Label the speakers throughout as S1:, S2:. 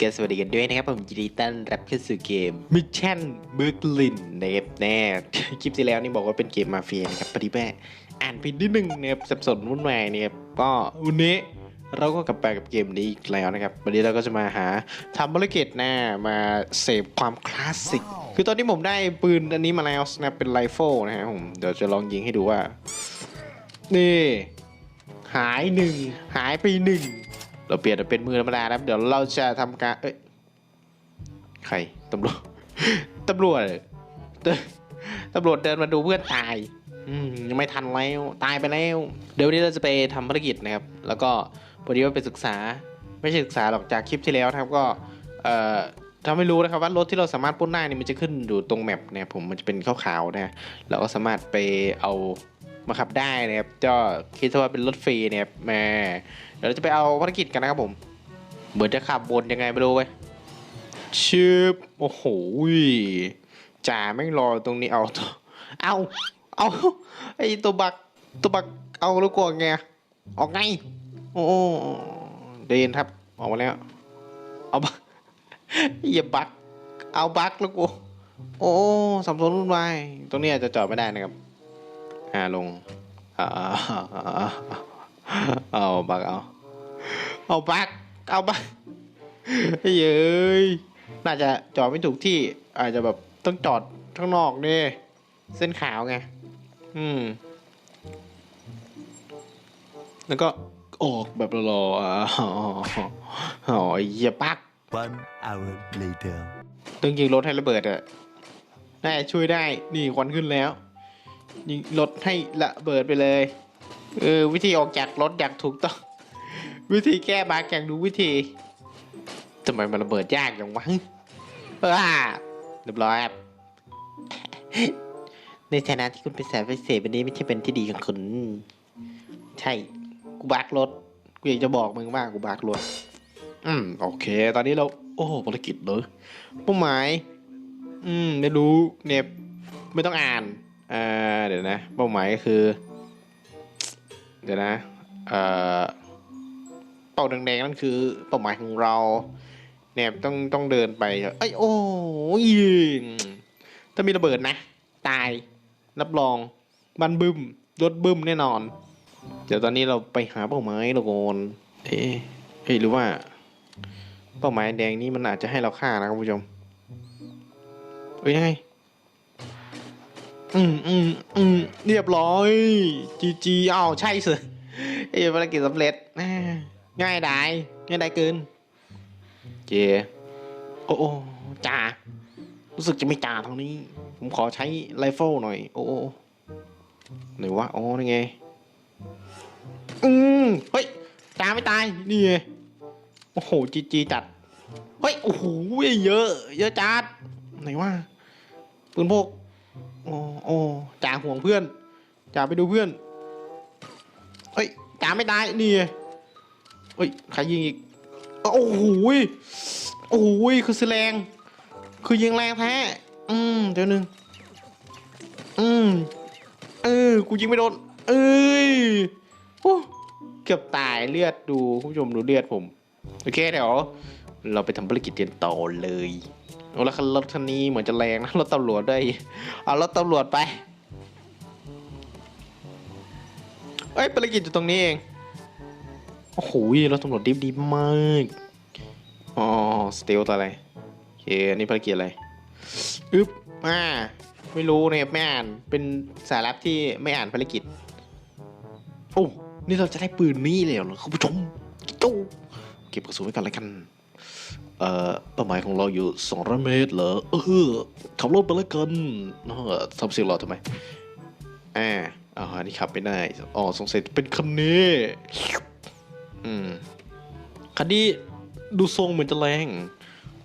S1: ก็สวัสดีกันด้วยนะครับ ผมยินดีต้อนรับเข้าสู่เกมมิชชั่นเบอร์กลินนะครับแน่คลิปที่แล้วนี่บอกว่าเป็นเกมมาเฟียนะครับพอดีแม่อ่านผิดนิดนึงนะครับสับสนวุ่นวายนะครับก็วันนี้เราก็กลับไปกับเกมนี้อีกแล้วนะครับ วันนี้เราก็จะมาหาทำภารกิจหน้ามาเสพความคลาสสิก คือตอนนี้ผมได้ปืนอันนี้มาแล้วนะเป็นไรเฟิลนะฮะผมเดี๋ยวจะลองยิงให้ดูว่า นี่ หายหนึ่งหายไปหนึ่ง เราเปลี่ยนเป็นมือธรรมดานะครับเดี๋ยวเราจะทำการเอ้ยใครตำรวจตำรวจเดินตำรวจเดินมาดูเพื่อนตายยังไม่ทันแล้วตายไปแล้ว เดี๋ยววันนี้เราจะไปทำภารกิจนะครับ แล้วก็พอดีว่าไปศึกษา ไม่ใช่ศึกษาหรอกจากคลิปที่แล้วนะครับก็เอ่อถ้าไม่รู้นะครับว่ารถที่เราสามารถปล้นได้นี่มันจะขึ้นอยู่ตรงแมปนะครับผมมันจะเป็นขาวๆนะเราก็สามารถไปเอา มาขับได้นะครับก็คิดว่าเป็นรถฟรีเนะครับแม่เดี๋ยวเราจะไปเอาภารกิจกันนะครับผมเหมือนจะขับบนยังไงไม่รู้เว้ยชืบโอ้โหจ่าแม่รอตรงนี้เอาเอาเอาไอตัวบักตัวบักเอาแล้วกลัวไงออกไงโอ้เดนครับออกมาแล้วเอาบักอย่าบักเอาบักแล้วกูโอ้สับสนวุ่นวายตรงนี้อาจจะจอดไม่ได้นะครับาลงอ่าเอาบักเอา เอาบัก เอาบักเย้ยน่าจะจอดไม่ถูกที่ อาจจะแบบต้องจอดข้างนอกนี่เส้นขาวไง อืม แล้วก็ออกแบบรอๆอะอ๋ออ๋อเหี้ยปัก
S2: One hour later.
S1: ต้องยิงรถให้ระเบิดอะน่าจะช่วยได้ นี่ควันขึ้นแล้ว ยิงรถให้ระเบิดไปเลยเออวิธีออกจากรถอย่างถูกต้อง วิธีแก้บาร์อย่างดูวิธีทำไมมันระเบิดยากอย่างวะเออเรียบร้อยครับในฐานะที่คุณเป็นสายพิเศษวันนี้ไม่ใช่เป็นที่ดีของคุณใช่กูบากรถกูอยากจะบอกมึงว่ากูบากรถอืมโอเค ตอนนี้เรา โอ้ภารกิจเลยเป้าหมาย อืมไม่รู้เนี่ยไม่ต้องอ่าน อ่าเดี๋ยวนะ เป้าหมายก็คือ เดี๋ยวนะเอ่อเป้าแดงๆนั่นคือเป้าหมายของเราเนี่ยต้องต้องเดินไปเอ้ยโอ้ยถ้ามีระเบิดนะ ตายรับรองบันบึ้มรถบึ้มแน่นอน เดี๋ยวตอนนี้เราไปหาเป้าหมายเราก่อนเอ๊ะเอหรือว่า เป้าหมายแดงนี้มันอาจจะให้เราฆ่านะครับผู้ชมเอ้ยไง อืมอืมอืมเรียบร้อยจีจีอ้าวใช่สิเอ้ภารกิจสำเร็จง่ายดายง่ายดายเกินเจโอ้โอ้จ่ารู้สึกจะไม่จ่าทางนี้ ผมขอใช้ไรเฟิลหน่อย โอ้โอ้ไหนวะอ๋อนี่ไงอืมเฮ้ยจ่าไม่ตายนี่ไงโอ้โหจีจีจัดเฮ้ยโอ้โหเยอะ เยอะจัดไหนว่าปืนพก โอ้โอ้จ่าห่วงเพื่อนจ่าไปดูเพื่อนเฮ้ยจ่าไม่ตายนี่ไงเฮ้ยใครยิงอีกโอ้โหโอ้โหคือแสลงคือยิงแรงแท้อืมเดี๋ยวนึงอืมเออกูยิงไม่โดนเอ้ยโอ้เกือบตายเลือดดูคุณผู้ชมดูเลือดผมโอเคเดี๋ยวเราไปทำภารกิจกันต่อเลย โอ้แล้วรถคันนี้เหมือนจะแรงนะรถตำรวจด้วยเอารถตำรวจไปเอ้ยภารกิจอยู่ตรงนี้เองโอ้โหรถตำรวจดิบดีมากอ๋อสเตลตัวอะไรโอเคอันนี้ภารกิจอะไรอึ๊บอ่าไม่รู้เนี่ยไม่อ่านเป็นสายลับที่ไม่อ่านภารกิจโอ้นี่เราจะได้ปืนนี้เลยเหรอคุณผู้ชมโอ้เก็บกระสุนไว้กันแล้วกัน เอ่อเป้าหมายของเราอยู่ 200 เมตรเหรอ เออขับรถไปแล้วกันเออทำเสียงรอทำไมอ่าอ๋อนนี้ขับไม่ได้ อ๋อ สงสัยเป็นคันนี้ อืม คันนี้ดูทรงเหมือนจะแรง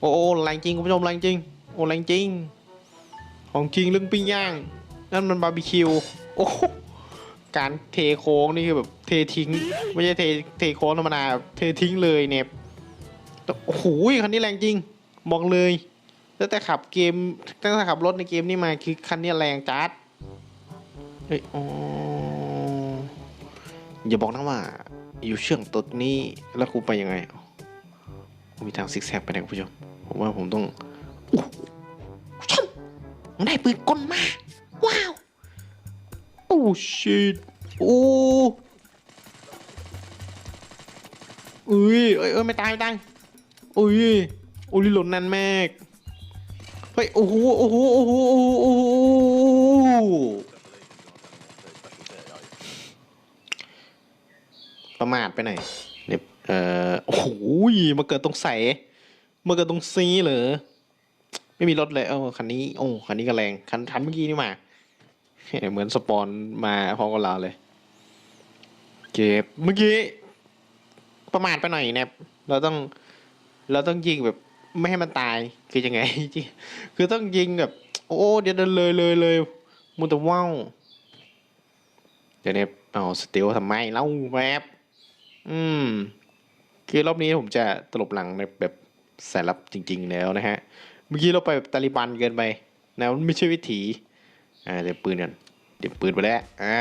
S1: โอ้โอ้แรงจริงคุณผู้ชมแรงจริง โอ้แรงจริง ของจริงเรื่องปิ้งย่าง นั่นมันบาร์บีคิว โอ้การเทโค้งนี่คือแบบเททิ้ง ไม่ใช่เทเทโค้งธรรมดาเททิ้งเลยเนี่ย โอ้โหคันนี้แรงจริง บอกเลยตั้งแต่ขับเกมตั้งแต่ขับรถในเกมนี่มาคือคันนี้แรงจัดเฮ้ยอ๋ออย่าบอกนะว่า อยู่เชื่องตัวนี้แล้วกูไปยังไงมีทางซิกแซกไปนะคุณผู้ชมผมว่าผมต้องอู้ชมผมได้ปืนกลมา ว้าวโอ้ชิตโอ้อุ้ยเอ้ยเอ้ยไม่ตายไม่ตาย อุ้ยโอ้ยหล่นนั่นแมกเฮ้ยโอ้โหโอ้โหโอ้โหโอ้โหโอ้โหประมาทไปไหนเนี่ยเอ่อโอ้โหมาเกิดตรงใสมาเกิดตรงซีเหรอไม่มีรถเลยเอ้คันนี้โอ้คันนี้ก็แรงคันคันเมื่อกี้นี่มาเหมือนสปอนมาพร้อมกับเราเลยเก็บเมื่อกี้ประมาทไปหน่อยเนี่ยเราต้อง เราต้องยิงแบบไม่ให้มันตายคือยังไงคือต้องยิงแบบ โอ้เดี๋ยวเดินเลยเลยเลยมุนต่ว่าวเดี๋ยวเนี่ยเอาสติลทำไมเล่าแวบอืม คือรอบนี้ผมจะตลบหลังในแบบสายลับจริง ๆ แล้วนะฮะ เมื่อกี้เราไปแบบตาลิบันเกินไปนะมันไม่ใช่วิถีอ่าเดี๋ยวปืนกันเดี๋ยวปืนไปแล้วอ่า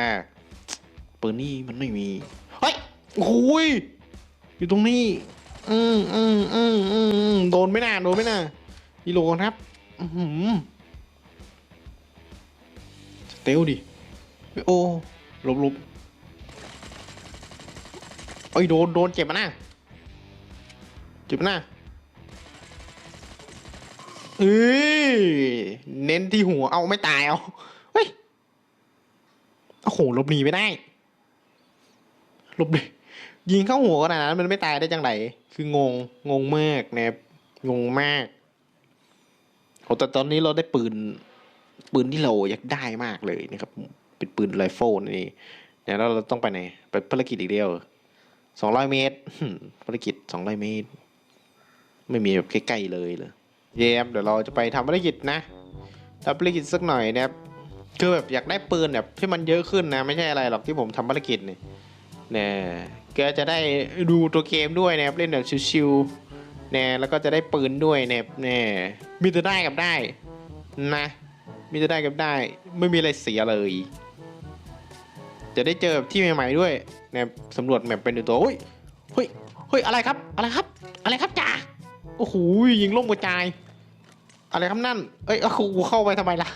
S1: ปืนนี่มันไม่มีเฮ้ยโอ้ยอยู่ตรงนี้ อืมอืมอืมอืมอืมโดนไม่น่าโดนไม่น่าอีโลครับ อือหือสเตลดิ โอ้หลบหลบเอ้ยโดนโดนเจ็บมานะเจ็บมานะเอ้ยเน้นที่หัวเอาไม่ตายเอาเฮ้ยโอ้โหหลบหนีไม่ได้หลบหนียิ ยิงเข้าหัวขนาดนั้นมันไม่ตายได้จังไรคืองงงงมากนะครับงงมากโอ้แต่ตอนนี้เราได้ปืน ปืนที่เราอยากได้มากเลยนะครับ เป็นปืนไรเฟิลนี่เดี๋ยวเราต้องไปไหนไปภารกิจอีกเดียวสองร้อยเมตรภารกิจสองร้อยเมตร ไม่มีแบบใกล้ๆเลยเลยเยมเดี๋ยวเราจะไปทำภารกิจนะทำภารกิจสักหน่อยนะครับคือแบบอยากได้ปืนแบบที่มันเยอะขึ้นนะ ไม่ใช่อะไรหรอกที่ผมทำภารกิจนี่เนี่ย ก็จะได้ดูตัวเกมด้วยนะครับเล่นแบบชิวๆเนี่ยแล้วก็จะได้ปืนด้วยเนี่ยเนี่ยมีแต่ได้กับได้นะมีแต่ได้กับได้ ไม่มีอะไรเสียเลย จะได้เจอที่ใหม่ๆด้วยเนี่ยสำรวจแมปเป็นตัวเฮ้ยเฮ้ยเฮ้ยอะไรครับอะไรครับ อะไรครับจ่าโอ้โหยิงล่มกระจาย อะไรครับนั่นเอ้ยเอากูเข้าไปทำไมล่ะ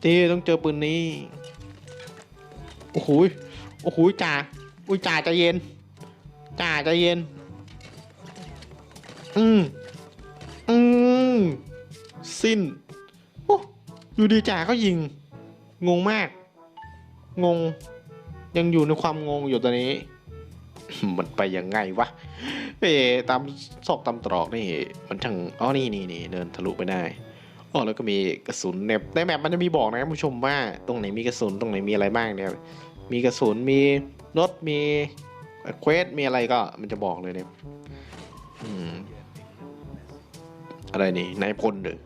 S1: เต้ต้องเจอปืนนี้โอ้โหยโอ้โหยจ่า อุ้ยจ่าใจเย็น จ่าใจเย็น อืมอืมสิ้นโอ้อยู่ดีจ่าก็ยิง งงมาก งง ยังอยู่ในความงงอยู่ตอนนี้ มันไปยังไงวะเอ๊ตามซอกตามตรอกนี่ มันช่างอ๋อนี่นี่นี่เดินทะลุไปได้อ๋อแล้วก็มีกระสุนเนี่ยในแมปมันจะมีบอกนะครับผู้ชมว่า ตรงไหนมีกระสุนตรงไหนมีอะไรบ้างเนี่ยมีกระสุนมี รถมีเควสมีอะไรก็มันจะบอกเลยเนี่ยอะไรนี่นายพลเด้อ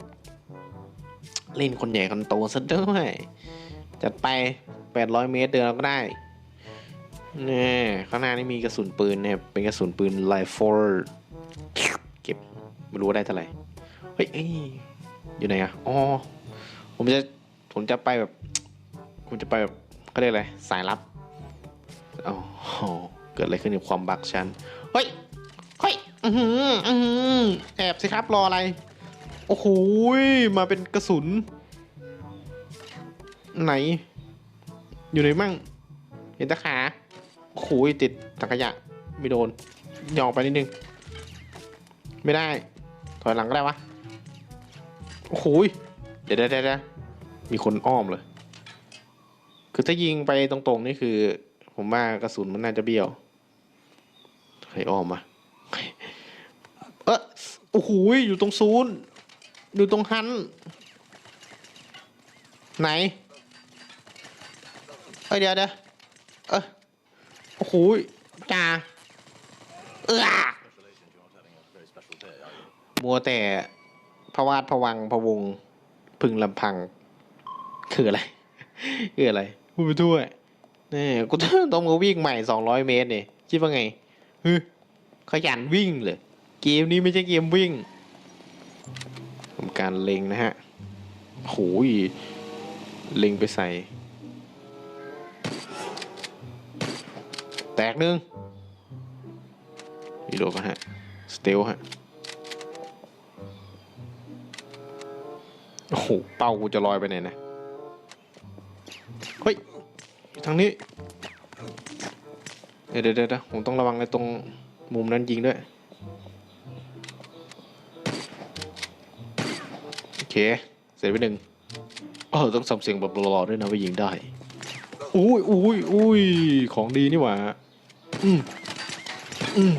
S1: เล่นคนใหญ่คนโตซะด้วยจัดไป800เมตรเดินเราก็ได้เนี่ยข้างหน้านี่มีกระสุนปืนเนี่ยเป็นกระสุนปืนไลฟ์ฟร์เก็บไม่รู้ว่าได้เท่าไหร่เฮ้ยเอ้ยอยู่ไหนอะอ๋อผมจะผมจะไปแบบผมจะไปแบบเขาเรียกอะไรสายลับ อ๋อเกิดอะไรขึ้นกับความบักฉันเฮ้ยเฮ้ยอืออือแอบสิครับรออะไร โอ้โหมาเป็นกระสุน ไหน อยู่ไหนมั่ง เห็นตะขาโอ้โหติดตะขยะไม่โดนย่อกไปนิดนึง ไม่ได้ ถอยหลังก็ได้วะโอ้โหเดี๋ยวเดี๋ยวเดี๋ยวมีคนอ้อมเลย คือถ้ายิงไปตรงๆนี่คือ ผมว่ากระสุนมันน่าจะเบี้ยวใครอ้อมมาเออโอ้โหอยู่ตรงซูนย์อยู่ตรงฮันไหนเอ้ยเดี๋ยวเดี๋ยวเออโอ้โหจ่าเออมัวแต่พะวาดพะวังพะวง พึงลำพัง คืออะไร คืออะไรพูดไปทั่ว นี่กูต้องมาวิ่งใหม่สองร้อยเมตรเนี่ยคิดว่าไงฮึขยันวิ่งเลยเกมนี้ไม่ใช่เกมวิ่งทำการเล็งนะฮะโหยเล็งไปใส่ แตกหนึ่งรีโดดมาฮะ สเตลฮะ โอ้โห เป้ากูจะลอยไปไหนนะ เฮ้ยางนี้ เดี๋ยวเดี๋ยวเดี๋ยวผมต้องระวังในตรงมุมนั้นยิงด้วย โอเค เสร็จไปหนึ่งเออต้องทำเสียงแบบรอๆด้วยนะว่ายิงได้ อุ้ยอุ้ยอุ้ยของดีนี่หว่า อืมอืม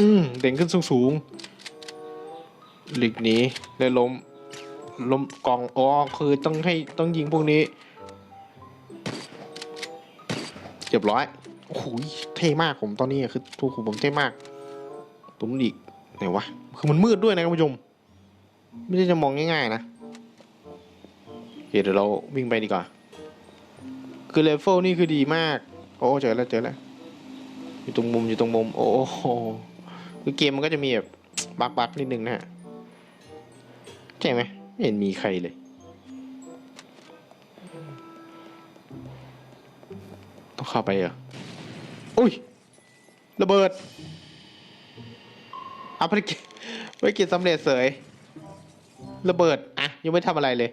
S1: อืมเด่งขึ้นสูงสูงๆหลีกหนีเลยล้มล้มกองอ๋อคือต้องให้ต้องยิงพวกนี้ เรียบร้อยโอ้โหเท่มากผมตอนนี้อะคือทูกผมเท่มากตรงนู้นอีกไหนวะคือมันมืดด้วยนะคุณผู้ชมไม่ได้จะมองง่ายๆนะเดี๋ยวเราวิ่งไปดีกว่า คือเลเวลนี่คือดีมาก โอ้เจอแล้วเจอแล้ว อยู่ตรงมุมอยู่ตรงมุม โอ้โหคือเกมมันก็จะมีแบบบักบักนิดนึงนะฮะใช่ไหมไม่เห็นมีใครเลย เข้าไปเหรออุ้ย ระเบิดอาภารกิจภารกิจสำเร็จเสย ระเบิด อะ ยังไม่ทำอะไรเลย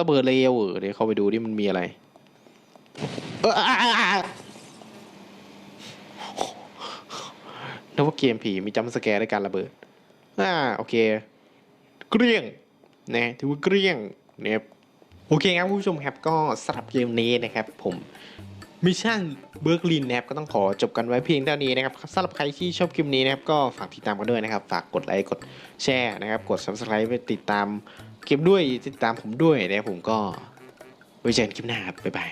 S1: ระเบิดเลยเออเดี๋ยวเข้าไปดูดิมันมีอะไร เอออ่อะอะอะนึกว่าเกมผีมีจัมสแกร์ในการระเบิด อ่า โอเค เกลี้ยง นะ ถือว่าเกลี้ยงเนี่ยโอเคครับคุณผู้ชมครับก็สำหรับเกมนี้นะครับ ผม มิชชั่นเบิร์กลินนะครับก็ต้องขอจบกันไว้เพียงเท่านี้นะครับสำหรับใครที่ชอบคลิปนี้นะครับก็ฝากติดตามกันด้วยนะครับ ฝากกดไลค์กดแชร์นะครับ กด subscribe ไปติดตามคลิปด้วยติดตามผมด้วยนะครับผมก็ไว้เจอกันคลิปหน้าครับบ๊ายบาย